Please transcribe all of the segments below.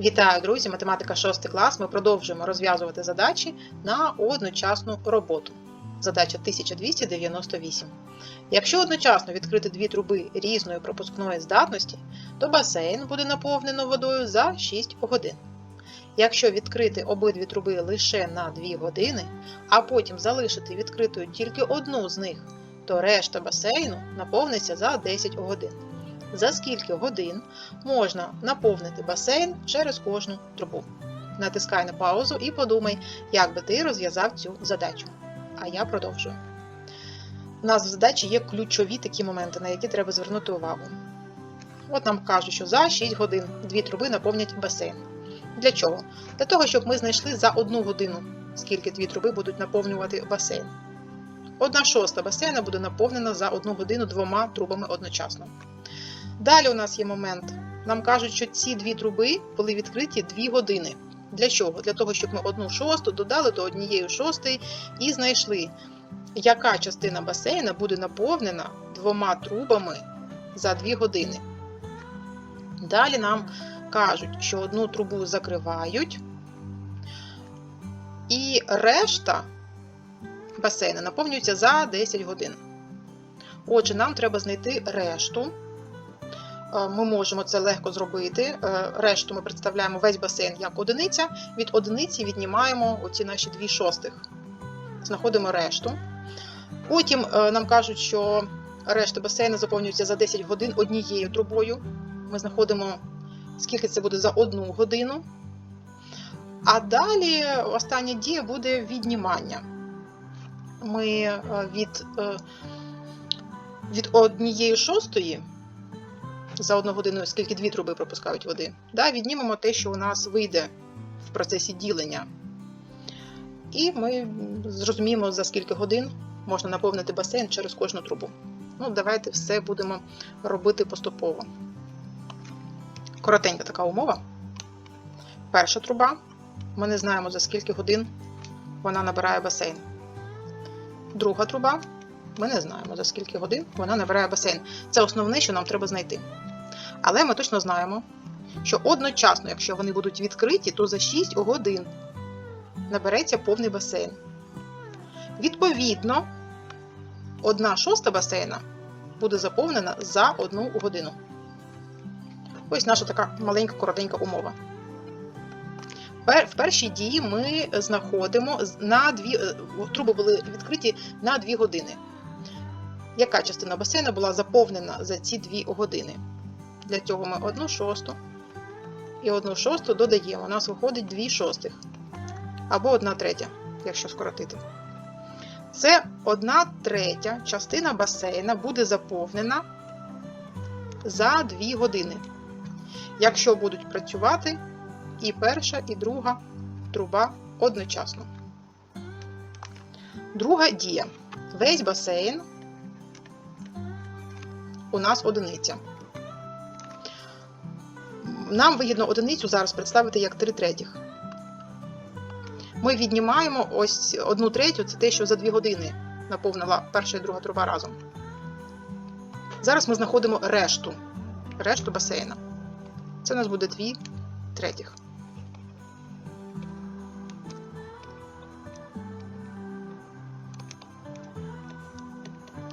Вітаю, друзі! Математика 6 клас. Ми продовжуємо розв'язувати задачі на одночасну роботу. Задача 1298. Якщо одночасно відкрити дві труби різної пропускної здатності, то басейн буде наповнено водою за 6 годин. Якщо відкрити обидві труби лише на 2 години, а потім залишити відкритою тільки одну з них, то решта басейну наповниться за 10 годин. За скільки годин можна наповнити басейн через кожну трубу. Натискай на паузу і подумай, як би ти розв'язав цю задачу. А я продовжую. У нас в задачі є ключові такі моменти, на які треба звернути увагу. От нам кажуть, що за 6 годин дві труби наповнять басейн. Для чого? Для того, щоб ми знайшли за одну годину, скільки дві труби будуть наповнювати басейн. Одна шоста басейна буде наповнена за одну годину двома трубами одночасно. Далі у нас є момент. Нам кажуть, що ці дві труби були відкриті 2 години. Для чого? Для того, щоб ми одну шосту додали до однієї шостої і знайшли, яка частина басейна буде наповнена двома трубами за 2 години. Далі нам кажуть, що одну трубу закривають, і решта басейну наповнюється за 10 годин. Отже, нам треба знайти решту. Ми можемо це легко зробити. Решту ми представляємо весь басейн як одиниця. Від одиниці віднімаємо оці наші дві шостих. Знаходимо решту. Потім нам кажуть, що решта басейну заповнюється за 10 годин однією трубою. Ми знаходимо, скільки це буде за одну годину. А далі остання дія буде віднімання. Ми від, від однієї шостої за одну годину, скільки дві труби пропускають води. Да, Віднімемо те, що у нас вийде в процесі ділення. І ми зрозуміємо, за скільки годин можна наповнити басейн через кожну трубу. Ну, Давайте все будемо робити поступово. Коротенька така умова. Перша труба. Ми не знаємо, за скільки годин вона набирає басейн. Друга труба. Ми не знаємо, за скільки годин вона набирає басейн. Це основне, що нам треба знайти. Але ми точно знаємо, що одночасно, якщо вони будуть відкриті, то за 6 годин набереться повний басейн. Відповідно, одна шоста басейна буде заповнена за одну годину. Ось наша така маленька коротенька умова. В першій дії ми знаходимо на дві труби були відкриті на 2 години. Яка частина басейну була заповнена за ці 2 години? Для цього ми 1 шосту і 1 шосту додаємо. У нас виходить 2 шостих. Або 1 третя, якщо скоротити. Це 1 третя частина басейна буде заповнена за 2 години. Якщо будуть працювати і перша, і друга труба одночасно. Друга дія. Весь басейн у нас одиниця. Нам вигідно одиницю зараз представити як 3 третіх. Ми віднімаємо ось 1 третю, це те, що за 2 години наповнила перша і друга труба разом. Зараз ми знаходимо решту, решту басейна. Це у нас буде 2 третіх.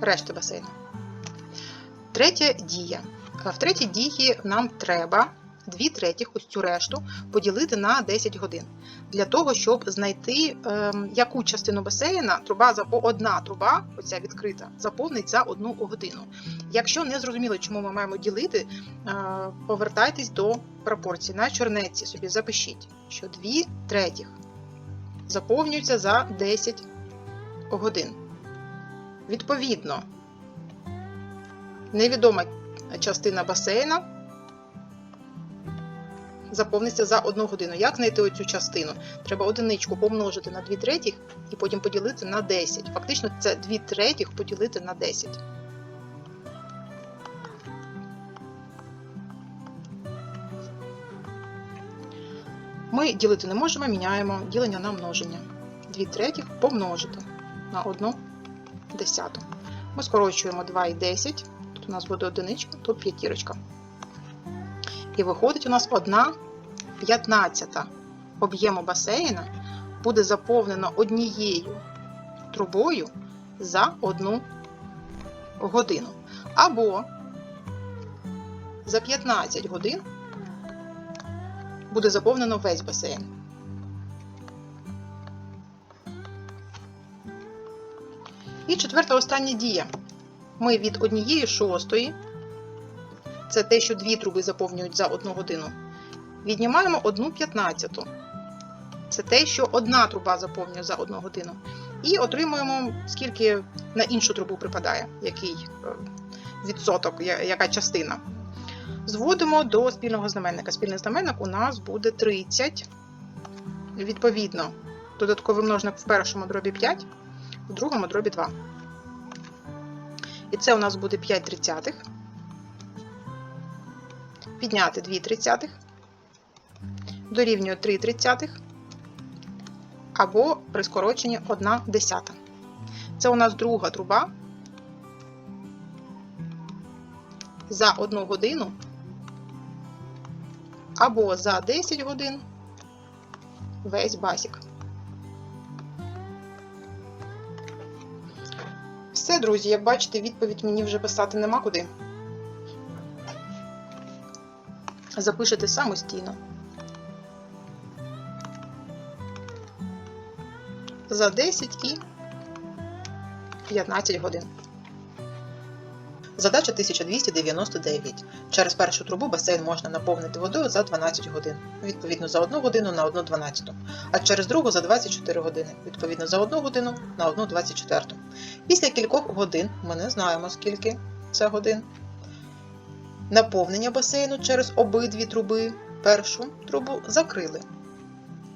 Решта басейну. Третя дія. В третій дії нам треба 2 третіх, ось цю решту, поділити на 10 годин. Для того, щоб знайти, е, яку частину басейна труба одна труба, оця відкрита, заповнить за одну годину. Якщо не зрозуміло, чому ми маємо ділити, е, повертайтесь до пропорцій. На чорнеці собі запишіть, що 2 третіх заповнюються за 10 годин. Відповідно, невідома частина басейна заповниться за одну годину. Як знайти оцю частину? Треба одиничку помножити на 2 третіх і потім поділити на 10. Фактично, це 2 третіх поділити на 10. Ми ділити не можемо, міняємо ділення на множення. 2 третіх помножити на 1 десяту. Ми скорочуємо 2 і 10. Тут у нас буде одиничка, тут п'ятірочка. І виходить у нас 1 15 об'єму басейна буде заповнено однією трубою за одну годину. Або за 15 годин буде заповнено весь басейн. І четверта остання дія. Ми від однієї шостої, це те, що дві труби заповнюють за одну годину, віднімаємо одну п'ятнадцяту. Це те, що одна труба заповнює за одну годину. І отримуємо, скільки на іншу трубу припадає, який е, відсоток, яка частина. Зводимо до спільного знаменника. Спільний знаменник у нас буде 30. Відповідно, додатковий множник в першому дробі 5, в другому дробі 2. І це у нас буде 5 тридцятих. Підняти 2 тридцятих. Дорівнює 3 тридцятих. Або при скороченні 1 десята. Це у нас друга труба. За 1 годину або за 10 годин весь басік. Все, друзі, як бачите, відповідь мені вже писати нема куди. Запишете самостійно. За 10 і 15 годин. Задача 1299. Через першу трубу басейн можна наповнити водою за 12 годин, відповідно за 1 годину на 1 12, а через другу за 24 години, відповідно за 1 годину на 1 24. Після кількох годин, ми не знаємо скільки це годин, наповнення басейну через обидві труби першу трубу закрили.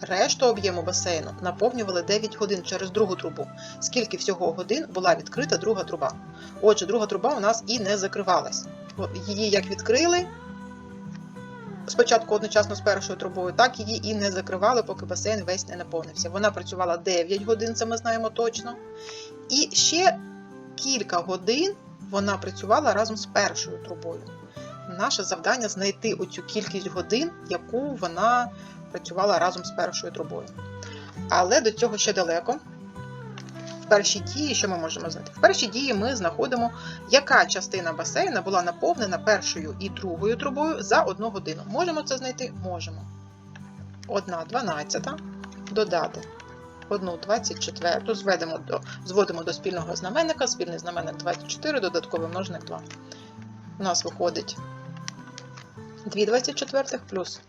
Решту об'єму басейну наповнювали 9 годин через другу трубу, скільки всього годин була відкрита друга труба. Отже, друга труба у нас і не закривалась. Її як відкрили спочатку одночасно з першою трубою, так її і не закривали, поки басейн весь не наповнився. Вона працювала 9 годин, це ми знаємо точно. І ще кілька годин вона працювала разом з першою трубою. Наше завдання знайти оцю кількість годин, яку вона працювала разом з першою трубою. Але до цього ще далеко. В першій дії, що ми можемо знайти? В першій дії ми знаходимо, яка частина басейна була наповнена першою і другою трубою за одну годину. Можемо це знайти? Можемо. 1 12 додати 1 24, зведемо до, зводимо до спільного знаменника, спільний знаменник 24, додатковий множник 2. У нас виходить 2 24 плюс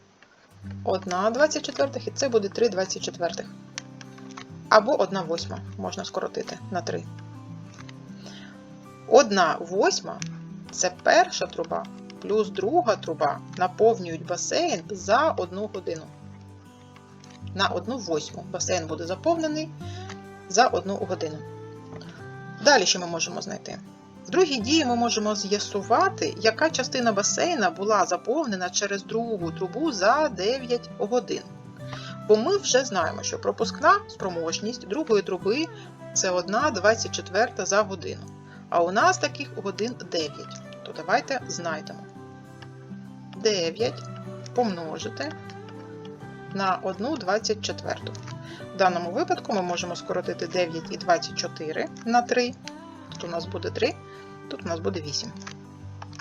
1 24, і це буде 3 24. Або 1 восьма можна скоротити на 3. 1 восьма це перша труба плюс друга труба наповнюють басейн за 1 годину. На 1 восьму басейн буде заповнений за 1 годину. Далі що ми можемо знайти? В другій дії ми можемо з'ясувати, яка частина басейна була заповнена через другу трубу за 9 годин. Бо ми вже знаємо, що пропускна спроможність другої труби це 1 24 за годину. А у нас таких годин 9. То давайте знайдемо. 9 помножити на 1 24. В даному випадку ми можемо скоротити 9 і 24 на 3. Тут у нас буде 3, тут у нас буде 8.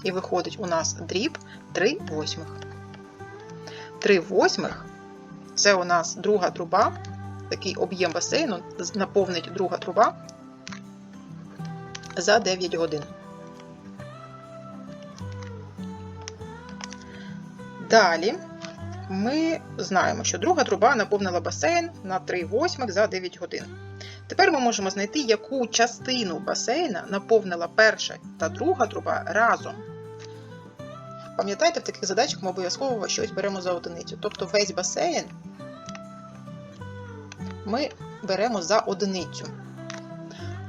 І виходить у нас дріб 3 восьмих. 3 восьмих це у нас друга труба, такий об'єм басейну, наповнить друга труба за 9 годин. Далі ми знаємо, що друга труба наповнила басейн на 3 восьмих за 9 годин. Тепер ми можемо знайти, яку частину басейна наповнила перша та друга труба разом. Пам'ятаєте, в таких задачах ми обов'язково щось беремо за одиницю. Тобто весь басейн ми беремо за одиницю.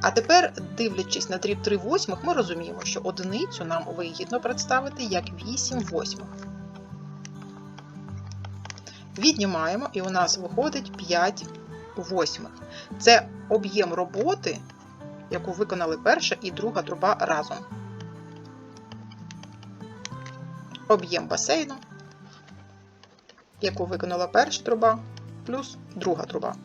А тепер, дивлячись на дріб 3 восьмих, ми розуміємо, що одиницю нам вигідно представити як 8 восьмих. Віднімаємо, і у нас виходить 5 восьмих. Це об'єм роботи, яку виконали перша і друга труба разом. Об'єм басейну яку виконала перша труба, плюс друга труба.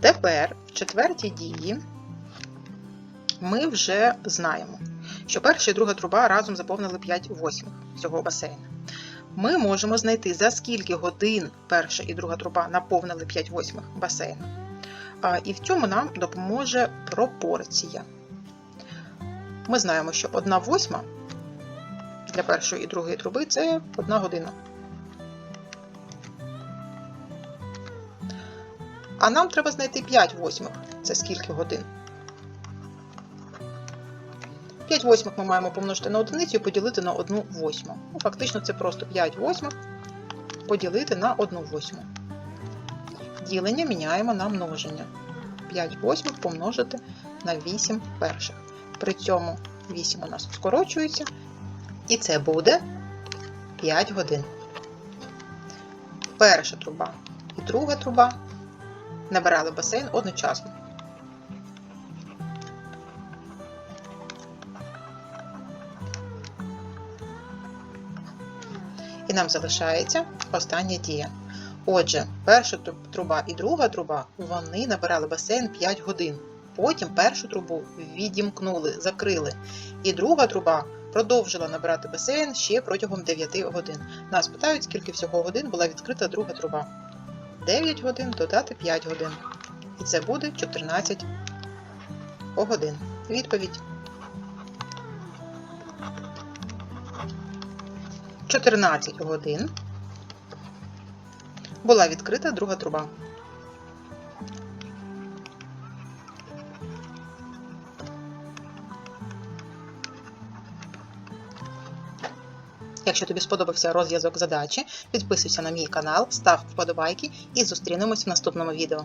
Тепер в четвертій дії ми вже знаємо, що перша і друга труба разом заповнили 5 восьмих цього басейну. Ми можемо знайти, за скільки годин перша і друга труба наповнили 5 восьмих басейну. І в цьому нам допоможе пропорція. Ми знаємо, що 1 восьма для першої і другої труби це 1 година. А нам треба знайти 5 восьмих. Це скільки годин? 5 восьмих ми маємо помножити на одиницю і поділити на 1 восьму. Ну, фактично це просто 5 восьмих поділити на 1 восьму. Ділення міняємо на множення. 5 восьмих помножити на 8 перших. При цьому 8 у нас скорочується, і це буде 5 годин. Перша труба і друга труба набирали басейн одночасно. Нам залишається остання дія. Отже, перша труба і друга труба вони набирали басейн 5 годин. Потім першу трубу відімкнули, закрили. І друга труба продовжила набирати басейн ще протягом 9 годин. Нас питають, скільки всього годин була відкрита друга труба. 9 годин додати 5 годин. І це буде 14 годин. Відповідь. 14 годин була відкрита друга труба. Якщо тобі сподобався розв'язок задачі, підписуйся на мій канал, став вподобайки і зустрінемось в наступному відео.